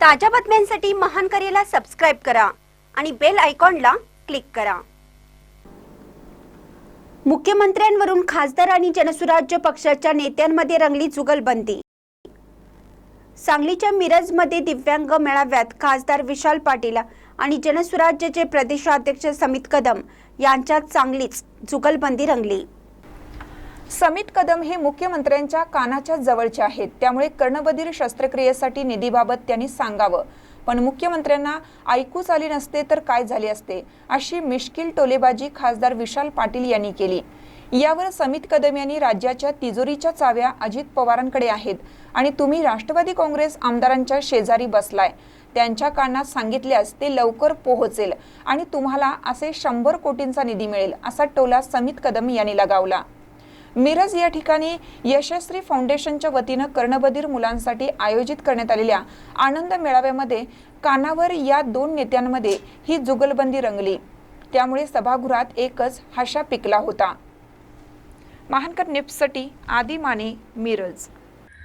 ताज्या बातम्यांसाठी महान करेला सबस्क्राईब करा आणि बेल आयकॉनला क्लिक करा. मुख्यमंत्र्यांवरून खासदार आणि जनसुराज्य पक्षाच्या नेत्यांमध्ये रंगली जुगलबंदी. सांगलीच्या मिरजमध्ये दिव्यांग मेळाव्यात खासदार विशाल पाटील आणि जनसुराज्यचे प्रदेशाध्यक्ष समित कदम यांच्यात चांगलीच जुगलबंदी रंगली. समित कदम हे मुख्यमंत्र्यांच्या कानाच्या जवळचे आहेत. त्यामुळे कर्णबधीर शस्त्रक्रियेसाठी निधीबाबत त्यांनी सांगावं. पण मुख्यमंत्र्यांना ऐकूच आली नसते तर काय झाले असते अशी मिश्किल टोलेबाजी खासदार विशाल पाटील यांनी केली. यावर समित कदम यांनी राज्याच्या तिजोरीच्या चाव्या अजित पवारांकडे आहेत आणि तुम्ही राष्ट्रवादी काँग्रेस आमदारांच्या शेजारी बसलाय. त्यांच्या कानात सांगितल्यास ते लवकर पोहोचेल आणि तुम्हाला असे शंभर कोटींचा निधी मिळेल असा टोला समित कदम यांनी लगावला. मिरज या ठिकाणी यशस्वी फाउंडेशनच्या वतीनं कर्णबधीर मुलांसाठी आयोजित करण्यात आलेल्या आनंद मेळाव्यामध्ये कानावर या दोन नेत्यांमध्ये ही जुगलबंदी रंगली. त्यामुळे सभागृहात एकच हाशा पिकला होता. महानकर निप्ससाठी आदी माने मिरज.